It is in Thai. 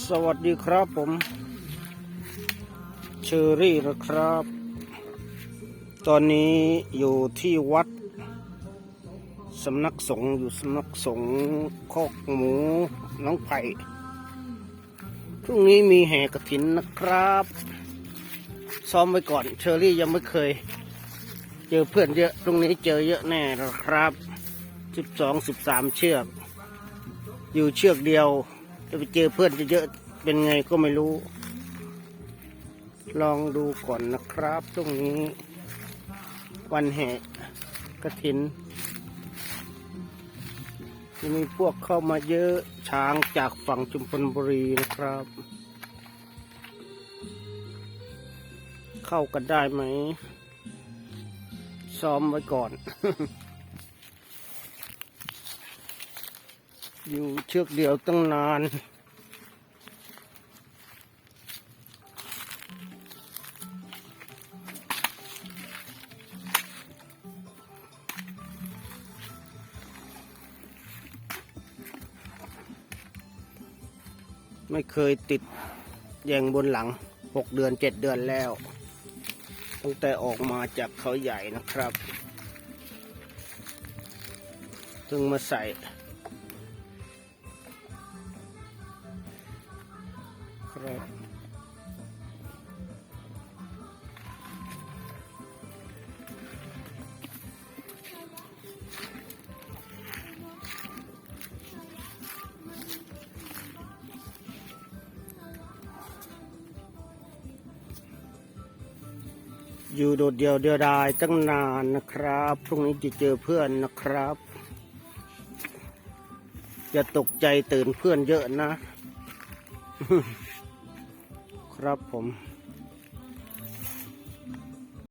สวัสดีครับผม เชอรี่นะครับ ตอนนี้อยู่ที่วัดสำนักสงฆ์อยู่สำนักสงฆ์โคกหมูน้องไผ่พรุ่งนี้มีแห่กระถินนะครับ ซ้อมไว้ก่อนเชอรี่ยังไม่เคย เจอเพื่อนเยอะพรุ่งนี้เจอเยอะแน่นะครับสิบสองสิบสามเชือก อยู่เชือกเดียว จะไปเจอเพื่อนจะเยอะเป็นไงก็ไม่รู้ ลองดูก่อนนะครับตรงนี้ วันแห่กระถินจะมีพวกเข้ามาเยอะช้างจากฝั่งชุมพลบุรีนะครับ เข้ากันได้ไหม ซ้อมไว้ก่อน อยู่เชือกเดียวตั้งนานไม่เคยติดแยงบนหลังหกเดือนเจ็ดเดือนแล้ว ตั้งแต่ออกมาจากเขาใหญ่นะครับถึงมาใส่ ครับอยู่โดดเดียวเดียวดายตั้งนานนะครับ พรุ่งนี้จะเจอเพื่อนนะครับอย่าตกใจตื่นเพื่อนเยอะนะ ครับผม